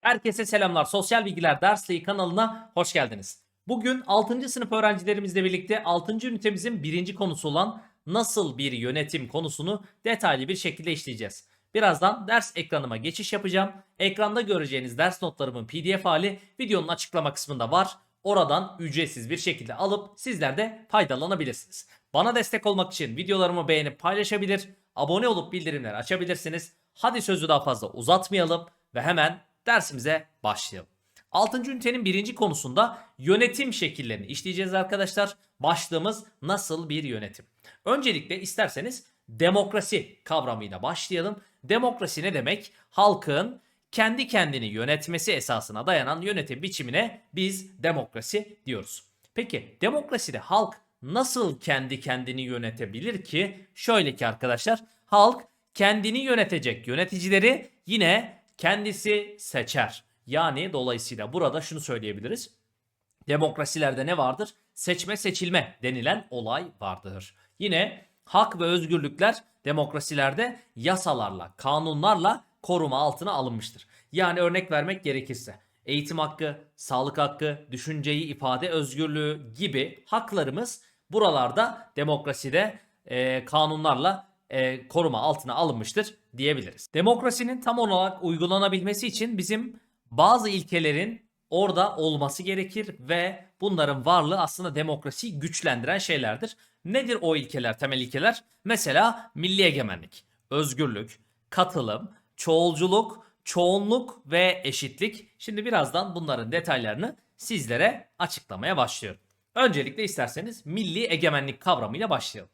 Herkese selamlar. Sosyal Bilgiler Dersliği kanalına hoş geldiniz. Bugün 6. sınıf öğrencilerimizle birlikte 6. ünitemizin birinci konusu olan nasıl bir yönetim konusunu detaylı bir şekilde işleyeceğiz. Birazdan ders ekranıma geçiş yapacağım. Ekranda göreceğiniz ders notlarımın pdf hali videonun açıklama kısmında var. Oradan ücretsiz bir şekilde alıp sizler de faydalanabilirsiniz. Bana destek olmak için videolarımı beğenip paylaşabilir, abone olup bildirimleri açabilirsiniz. Hadi sözü daha fazla uzatmayalım ve hemen dersimize başlayalım. 6. ünitenin birinci konusunda yönetim şekillerini işleyeceğiz arkadaşlar. Başlığımız nasıl bir yönetim? Öncelikle isterseniz demokrasi kavramıyla başlayalım. Demokrasi ne demek? Halkın kendi kendini yönetmesi esasına dayanan yönetim biçimine biz demokrasi diyoruz. Peki demokraside halk nasıl kendi kendini yönetebilir ki? Şöyle ki arkadaşlar halk kendini yönetecek yöneticileri yine kendisi seçer. Yani dolayısıyla burada şunu söyleyebiliriz. Demokrasilerde ne vardır? Seçme seçilme denilen olay vardır. Yine hak ve özgürlükler demokrasilerde yasalarla, kanunlarla koruma altına alınmıştır. Yani örnek vermek gerekirse eğitim hakkı, sağlık hakkı, düşünceyi ifade özgürlüğü gibi haklarımız buralarda demokraside e, kanunlarla e, koruma altına alınmıştır diyebiliriz. Demokrasinin tam olarak uygulanabilmesi için bizim bazı ilkelerin orada olması gerekir ve bunların varlığı aslında demokrasiyi güçlendiren şeylerdir. Nedir o ilkeler, temel ilkeler? Mesela milli egemenlik, özgürlük, katılım, çoğulculuk, çoğunluk ve eşitlik. Şimdi birazdan bunların detaylarını sizlere açıklamaya başlıyorum. Öncelikle isterseniz milli egemenlik kavramıyla başlayalım.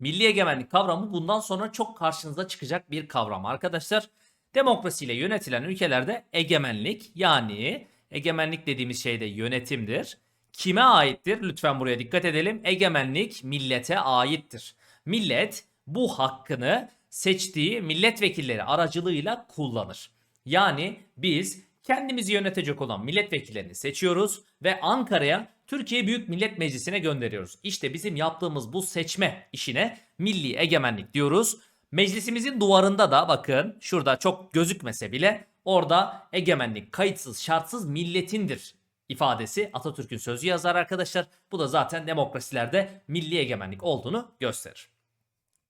Milli egemenlik kavramı bundan sonra çok karşınıza çıkacak bir kavram arkadaşlar. Demokrasiyle yönetilen ülkelerde egemenlik yani egemenlik dediğimiz şey de yönetimdir. Kime aittir? Lütfen buraya dikkat edelim. Egemenlik millete aittir. Millet bu hakkını seçtiği milletvekilleri aracılığıyla kullanır. Yani biz kendimizi yönetecek olan milletvekillerini seçiyoruz ve Ankara'ya Türkiye Büyük Millet Meclisi'ne gönderiyoruz. İşte bizim yaptığımız bu seçme işine milli egemenlik diyoruz. Meclisimizin duvarında da bakın şurada çok gözükmese bile orada egemenlik kayıtsız şartsız milletindir ifadesi Atatürk'ün sözü yazar arkadaşlar. Bu da zaten demokrasilerde milli egemenlik olduğunu gösterir.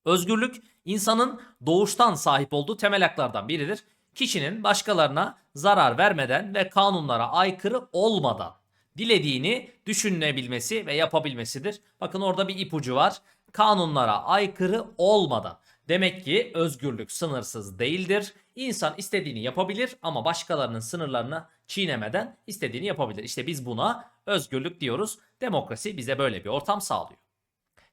Özgürlük insanın doğuştan sahip olduğu temel haklardan biridir. Kişinin başkalarına zarar vermeden ve kanunlara aykırı olmadan dilediğini düşünebilmesi ve yapabilmesidir. Bakın orada bir ipucu var. Kanunlara aykırı olmadan. Demek ki özgürlük sınırsız değildir. İnsan istediğini yapabilir ama başkalarının sınırlarını çiğnemeden istediğini yapabilir. İşte biz buna özgürlük diyoruz. Demokrasi bize böyle bir ortam sağlıyor.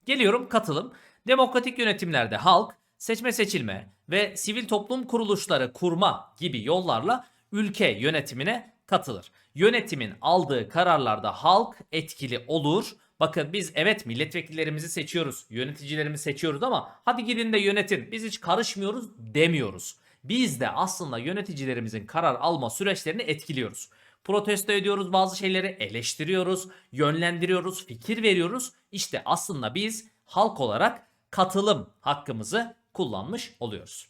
Geliyorum katılım. Demokratik yönetimlerde halk seçme seçilme ve sivil toplum kuruluşları kurma gibi yollarla ülke yönetimine katılır. Yönetimin aldığı kararlarda halk etkili olur. Bakın biz evet milletvekillerimizi seçiyoruz, yöneticilerimizi seçiyoruz ama hadi gidin de yönetin. Biz hiç karışmıyoruz demiyoruz. Biz de aslında yöneticilerimizin karar alma süreçlerini etkiliyoruz. Protesto ediyoruz bazı şeyleri, eleştiriyoruz, yönlendiriyoruz, fikir veriyoruz. İşte aslında biz halk olarak katılım hakkımızı kullanmış oluyoruz.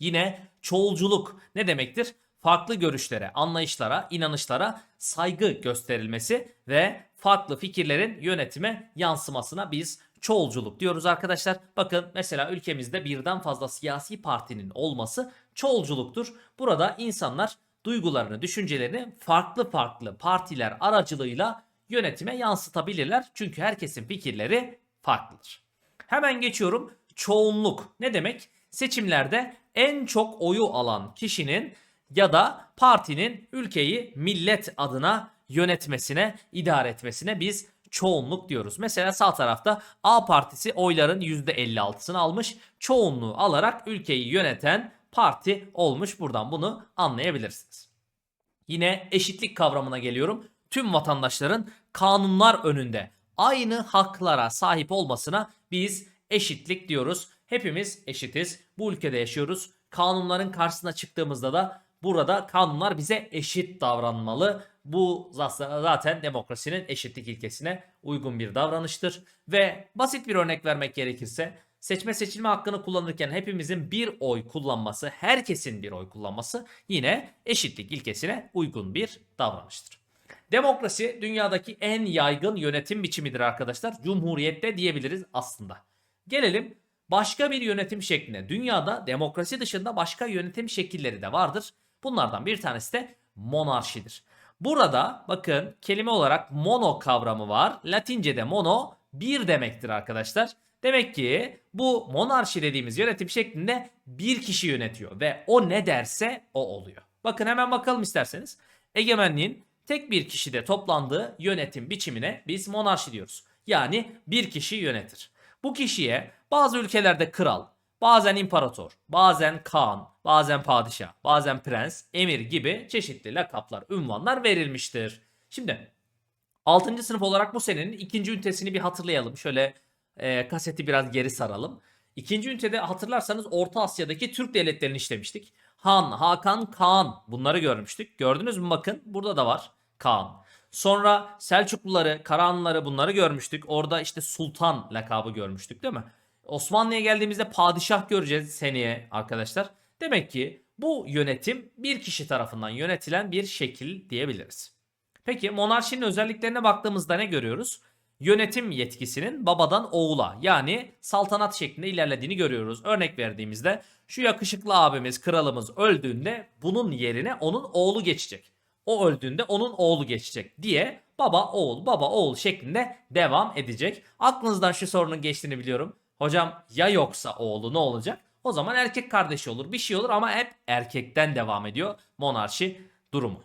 Yine çoğulculuk ne demektir? Farklı görüşlere, anlayışlara, inanışlara saygı gösterilmesi ve farklı fikirlerin yönetime yansımasına biz çoğulculuk diyoruz arkadaşlar. Bakın mesela ülkemizde birden fazla siyasi partinin olması çoğulculuktur. Burada insanlar duygularını, düşüncelerini farklı farklı partiler aracılığıyla yönetime yansıtabilirler. Çünkü herkesin fikirleri farklıdır. Hemen geçiyorum. Çoğunluk ne demek? Seçimlerde en çok oyu alan kişinin ya da partinin ülkeyi millet adına yönetmesine, idare etmesine biz çoğunluk diyoruz. Mesela sağ tarafta A partisi oyların %56'sını almış. Çoğunluğu alarak ülkeyi yöneten parti olmuş. Buradan bunu anlayabilirsiniz. Yine eşitlik kavramına geliyorum. Tüm vatandaşların kanunlar önünde aynı haklara sahip olmasına biz eşitlik diyoruz. Hepimiz eşitiz. Bu ülkede yaşıyoruz. Kanunların karşısına çıktığımızda da burada kanunlar bize eşit davranmalı. Bu zaten demokrasinin eşitlik ilkesine uygun bir davranıştır. Ve basit bir örnek vermek gerekirse seçme seçilme hakkını kullanırken hepimizin bir oy kullanması, herkesin bir oy kullanması yine eşitlik ilkesine uygun bir davranıştır. Demokrasi dünyadaki en yaygın yönetim biçimidir arkadaşlar. Cumhuriyette diyebiliriz aslında. Gelelim başka bir yönetim şekline. Dünyada demokrasi dışında başka yönetim şekilleri de vardır. Bunlardan bir tanesi de monarşidir. Burada bakın kelime olarak mono kavramı var. Latince'de mono bir demektir arkadaşlar. Demek ki bu monarşi dediğimiz yönetim şeklinde bir kişi yönetiyor ve o ne derse o oluyor. Bakın hemen bakalım isterseniz. Egemenliğin tek bir kişide toplandığı yönetim biçimine biz monarşi diyoruz. Yani bir kişi yönetir. Bu kişiye bazı ülkelerde kral, bazen imparator, bazen kağan, bazen padişah, bazen prens, emir gibi çeşitli lakaplar, ünvanlar verilmiştir. Şimdi 6. sınıf olarak bu senenin ikinci ünitesini bir hatırlayalım. Şöyle e, kaseti biraz geri saralım. İkinci ünitede hatırlarsanız Orta Asya'daki Türk devletlerini işlemiştik. Han, Hakan, Kaan bunları görmüştük. Gördünüz mü bakın burada da var Kaan. Sonra Selçukluları, Karahanlıları bunları görmüştük. Orada işte sultan lakabı görmüştük değil mi? Osmanlı'ya geldiğimizde padişah göreceğiz seneye arkadaşlar. Demek ki bu yönetim bir kişi tarafından yönetilen bir şekil diyebiliriz. Peki monarşinin özelliklerine baktığımızda ne görüyoruz? Yönetim yetkisinin babadan oğula yani saltanat şeklinde ilerlediğini görüyoruz. Örnek verdiğimizde şu yakışıklı abimiz kralımız öldüğünde bunun yerine onun oğlu geçecek. O öldüğünde onun oğlu geçecek diye baba oğul baba oğul şeklinde devam edecek. Aklınızdan şu sorunun geçtiğini biliyorum. Hocam ya yoksa oğlu ne olacak? O zaman erkek kardeşi olur bir şey olur ama hep erkekten devam ediyor monarşi durumu.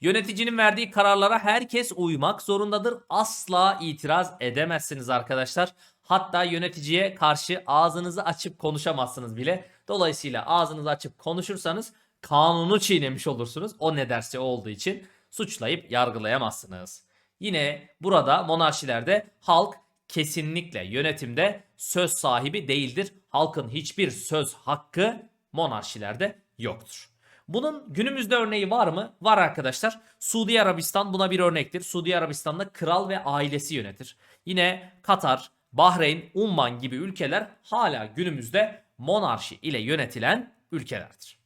Yöneticinin verdiği kararlara herkes uymak zorundadır. Asla itiraz edemezsiniz arkadaşlar. Hatta yöneticiye karşı ağzınızı açıp konuşamazsınız bile. Dolayısıyla ağzınızı açıp konuşursanız kanunu çiğnemiş olursunuz. O ne derse olduğu için suçlayıp yargılayamazsınız. Yine burada monarşilerde halk kesinlikle yönetimde söz sahibi değildir. Halkın hiçbir söz hakkı monarşilerde yoktur. Bunun günümüzde örneği var mı? Var arkadaşlar. Suudi Arabistan buna bir örnektir. Suudi Arabistan'da kral ve ailesi yönetir. Yine Katar, Bahreyn, Umman gibi ülkeler hala günümüzde monarşi ile yönetilen ülkelerdir.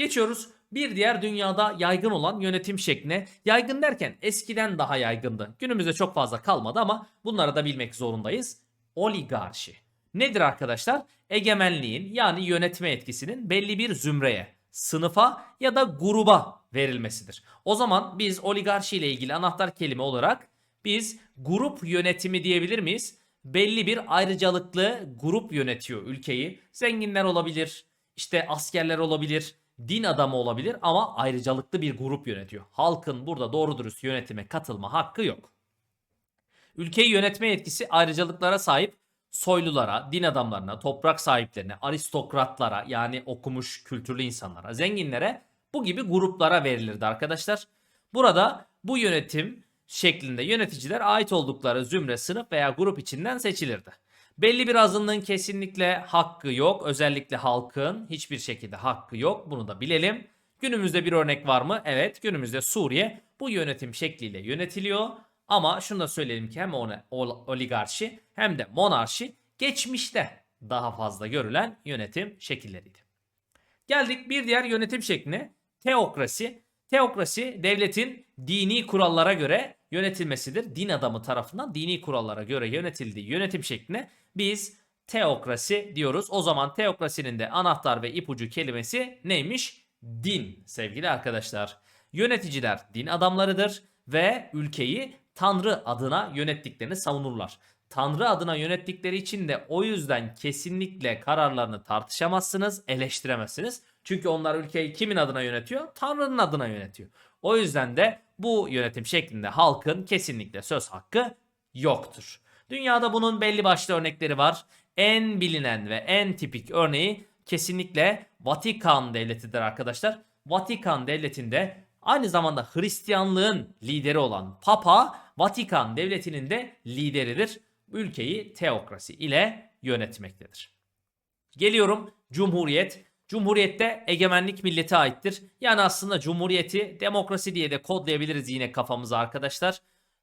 Geçiyoruz bir diğer dünyada yaygın olan yönetim şekline. Yaygın derken eskiden daha yaygındı. Günümüzde çok fazla kalmadı ama bunları da bilmek zorundayız. Oligarşi. Nedir arkadaşlar? Egemenliğin yani yönetme etkisinin belli bir zümreye, sınıfa ya da gruba verilmesidir. O zaman biz oligarşi ile ilgili anahtar kelime olarak biz grup yönetimi diyebilir miyiz? Belli bir ayrıcalıklı grup yönetiyor ülkeyi. Zenginler olabilir, işte askerler olabilir, din adamı olabilir ama ayrıcalıklı bir grup yönetiyor. Halkın burada doğru dürüst yönetime katılma hakkı yok. Ülkeyi yönetme yetkisi ayrıcalıklara sahip soylulara, din adamlarına, toprak sahiplerine, aristokratlara yani okumuş kültürlü insanlara, zenginlere bu gibi gruplara verilirdi arkadaşlar. Burada bu yönetim şeklinde yöneticiler ait oldukları zümre, sınıf veya grup içinden seçilirdi. Belli bir azınlığın kesinlikle hakkı yok. Özellikle halkın hiçbir şekilde hakkı yok. Bunu da bilelim. Günümüzde bir örnek var mı? Evet günümüzde Suriye bu yönetim şekliyle yönetiliyor. Ama şunu da söyleyelim ki hem oligarşi hem de monarşi geçmişte daha fazla görülen yönetim şekilleriydi. Geldik bir diğer yönetim şekline teokrasi. Teokrasi devletin dini kurallara göre yönetilmesidir. Din adamı tarafından dini kurallara göre yönetildiği yönetim şekline biz teokrasi diyoruz. O zaman teokrasinin de anahtar ve ipucu kelimesi neymiş? Din sevgili arkadaşlar. Yöneticiler din adamlarıdır ve ülkeyi Tanrı adına yönettiklerini savunurlar. Tanrı adına yönettikleri için de o yüzden kesinlikle kararlarını tartışamazsınız, eleştiremezsiniz. Çünkü onlar ülkeyi kimin adına yönetiyor? Tanrı'nın adına yönetiyor. O yüzden de bu yönetim şeklinde halkın kesinlikle söz hakkı yoktur. Dünyada bunun belli başlı örnekleri var. En bilinen ve en tipik örneği kesinlikle Vatikan devletidir arkadaşlar. Vatikan devletinde aynı zamanda Hristiyanlığın lideri olan Papa Vatikan devletinin de lideridir. Ülkeyi teokrasi ile yönetmektedir. Geliyorum Cumhuriyet. Cumhuriyette egemenlik millete aittir. Yani aslında cumhuriyeti demokrasi diye de kodlayabiliriz yine kafamıza arkadaşlar.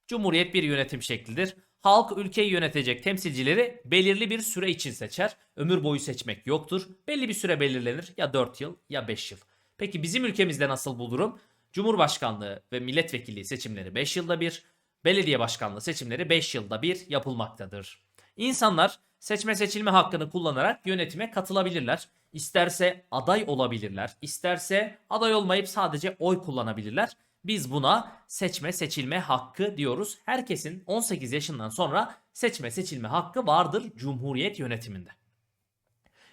Cumhuriyet bir yönetim şeklidir. Halk ülkeyi yönetecek temsilcileri belirli bir süre için seçer. Ömür boyu seçmek yoktur. Belli bir süre belirlenir ya 4 yıl ya 5 yıl. Peki bizim ülkemizde nasıl bu durum? Cumhurbaşkanlığı ve milletvekilliği seçimleri 5 yılda bir, belediye başkanlığı seçimleri 5 yılda bir yapılmaktadır. İnsanlar seçme seçilme hakkını kullanarak yönetime katılabilirler. İsterse aday olabilirler, isterse aday olmayıp sadece oy kullanabilirler. Biz buna seçme seçilme hakkı diyoruz. Herkesin 18 yaşından sonra seçme seçilme hakkı vardır Cumhuriyet yönetiminde.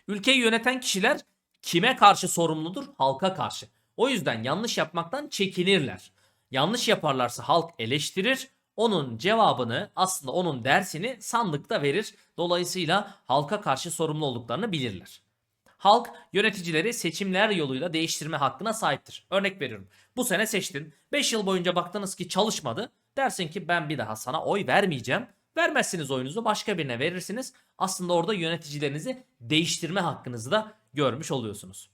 Ülkeyi yöneten kişiler kime karşı sorumludur? Halka karşı. O yüzden yanlış yapmaktan çekinirler. Yanlış yaparlarsa halk eleştirir. Onun cevabını aslında onun dersini sandıkta verir. Dolayısıyla halka karşı sorumlu olduklarını bilirler. Halk yöneticileri seçimler yoluyla değiştirme hakkına sahiptir. Örnek veriyorum. Bu sene seçtin. 5 yıl boyunca baktınız ki çalışmadı. Dersin ki ben bir daha sana oy vermeyeceğim. Vermezsiniz oyunuzu başka birine verirsiniz. Aslında orada yöneticilerinizi değiştirme hakkınızı da görmüş oluyorsunuz.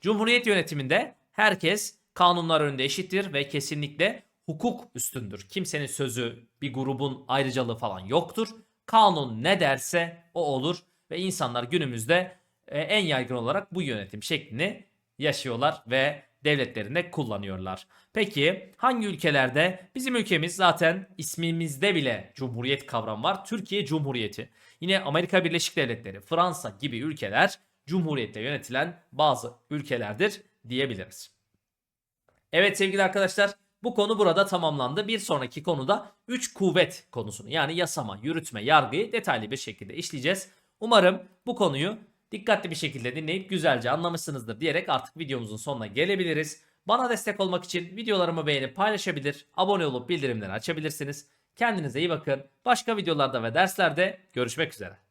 Cumhuriyet yönetiminde herkes kanunlar önünde eşittir ve kesinlikle hukuk üstündür. Kimsenin sözü, bir grubun ayrıcalığı falan yoktur. Kanun ne derse o olur ve insanlar günümüzde e, en yaygın olarak bu yönetim şeklini yaşıyorlar ve devletlerinde kullanıyorlar. Peki hangi ülkelerde? Bizim ülkemiz zaten ismimizde bile cumhuriyet kavramı var. Türkiye Cumhuriyeti. Yine Amerika Birleşik Devletleri, Fransa gibi ülkeler cumhuriyetle yönetilen bazı ülkelerdir diyebiliriz. Evet sevgili arkadaşlar bu konu burada tamamlandı. Bir sonraki konuda 3 kuvvet konusunu yani yasama, yürütme, yargıyı detaylı bir şekilde işleyeceğiz. Umarım bu konuyu dikkatli bir şekilde dinleyip güzelce anlamışsınızdır diyerek artık videomuzun sonuna gelebiliriz. Bana destek olmak için videolarımı beğenip paylaşabilir, abone olup bildirimleri açabilirsiniz. Kendinize iyi bakın. Başka videolarda ve derslerde görüşmek üzere.